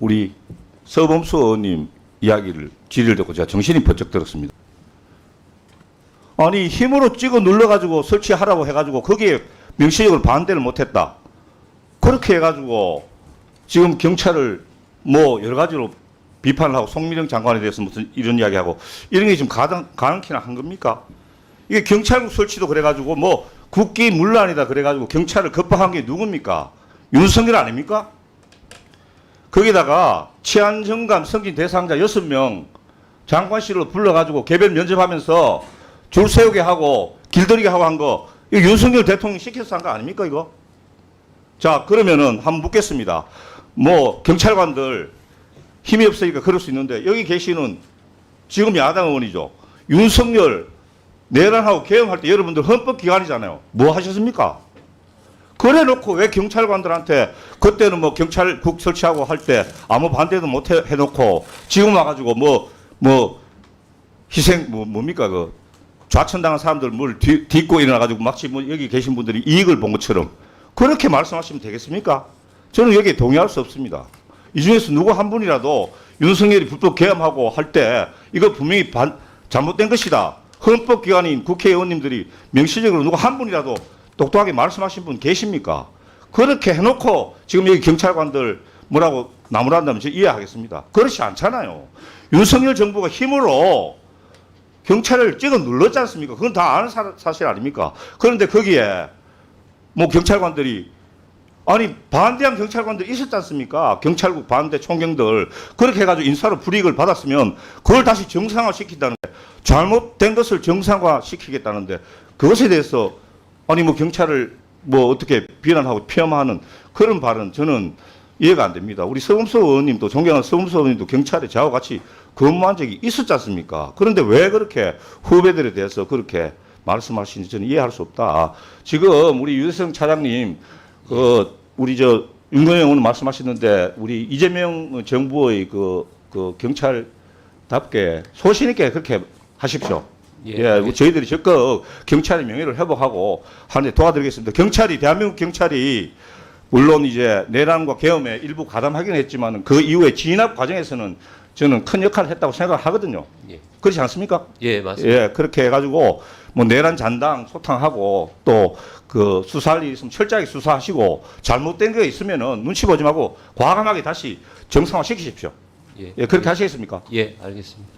우리 서범수 의원님 이야기를 질의를 듣고 제가 정신이 번쩍 들었습니다. 아니 힘으로 찍어 눌러가지고 설치하라고 해가지고 거기에 명시적으로 반대를 못했다. 그렇게 해가지고 지금 경찰을 뭐 여러 가지로 비판을 하고 송미령 장관에 대해서 무슨 이런 이야기하고 이런 게 지금 가능, 가능키나 한 겁니까? 이게 경찰국 설치도 그래가지고 뭐 국기 문란이다 그래가지고 경찰을 급박한 게 누굽니까? 윤석열 아닙니까? 거기다가 치안정감 승진 대상자 6명 장관실로 불러가지고 개별 면접하면서 줄 세우게 하고 길들이게 하고 한 거 이거 윤석열 대통령이 시켜서 한 거 아닙니까 이거? 자 그러면은 한번 묻겠습니다. 뭐 경찰관들 힘이 없으니까 그럴 수 있는데 여기 계시는 지금 야당 의원이죠. 윤석열 내란하고 개헌할 때 여러분들 헌법기관이잖아요. 뭐 하셨습니까? 그래 놓고 왜 경찰관들한테 그때는 뭐 경찰국 설치하고 할 때 아무 반대도 못 해, 해놓고 지금 와가지고 뭐, 뭐 희생, 뭐 뭡니까 그 좌천당한 사람들 물 뒤, 딛고 일어나가지고 마치 뭐 여기 계신 분들이 이익을 본 것처럼 그렇게 말씀하시면 되겠습니까? 저는 여기에 동의할 수 없습니다. 이 중에서 누구 한 분이라도 윤석열이 불법 개헌하고 할 때 이거 분명히 반, 잘못된 것이다. 헌법기관인 국회의원님들이 명시적으로 누구 한 분이라도 똑똑하게 말씀하신 분 계십니까? 그렇게 해놓고 지금 여기 경찰관들 뭐라고 나무란다면 저 이해하겠습니다. 그렇지 않잖아요. 윤석열 정부가 힘으로 경찰을 찍어 눌렀지 않습니까? 그건 다 아는 사, 사실 아닙니까? 그런데 거기에 뭐 경찰관들이 아니 반대한 경찰관들 있었지 않습니까? 경찰국 반대 총경들 그렇게 해가지고 인사로 불이익을 받았으면 그걸 다시 정상화 시킨다는 게 잘못된 것을 정상화 시키겠다는데 그것에 대해서 아니 뭐 경찰을 뭐 어떻게 비난하고 폄하하는 그런 발언 저는 이해가 안 됩니다. 우리 서범수 의원님도 존경하는 서범수 의원님도 경찰에 저하고 같이 근무한 적이 있었지 않습니까? 그런데 왜 그렇게 후배들에 대해서 그렇게 말씀하시는지 저는 이해할 수 없다. 지금 우리 유대성 차장님 그 우리 저 윤건영 오늘 말씀하셨는데 우리 이재명 정부의 그, 그 경찰답게 소신 있게 그렇게 하십시오. 예, 예. 저희들이 적극 경찰의 명예를 회복하고 하는데 도와드리겠습니다. 경찰이 대한민국 경찰이 물론 이제 내란과 계엄에 일부 가담하긴 했지만 그 이후에 진압 과정에서는 저는 큰 역할을 했다고 생각을 하거든요. 예. 그렇지 않습니까? 예, 맞습니다. 예, 그렇게 해가지고 뭐 내란 잔당 소탕하고 또 그 수사할 일 있으면 철저하게 수사하시고 잘못된 게 있으면은 눈치 보지 말고 과감하게 다시 정상화 시키십시오. 예. 예, 그렇게 하시겠습니까? 예, 알겠습니다.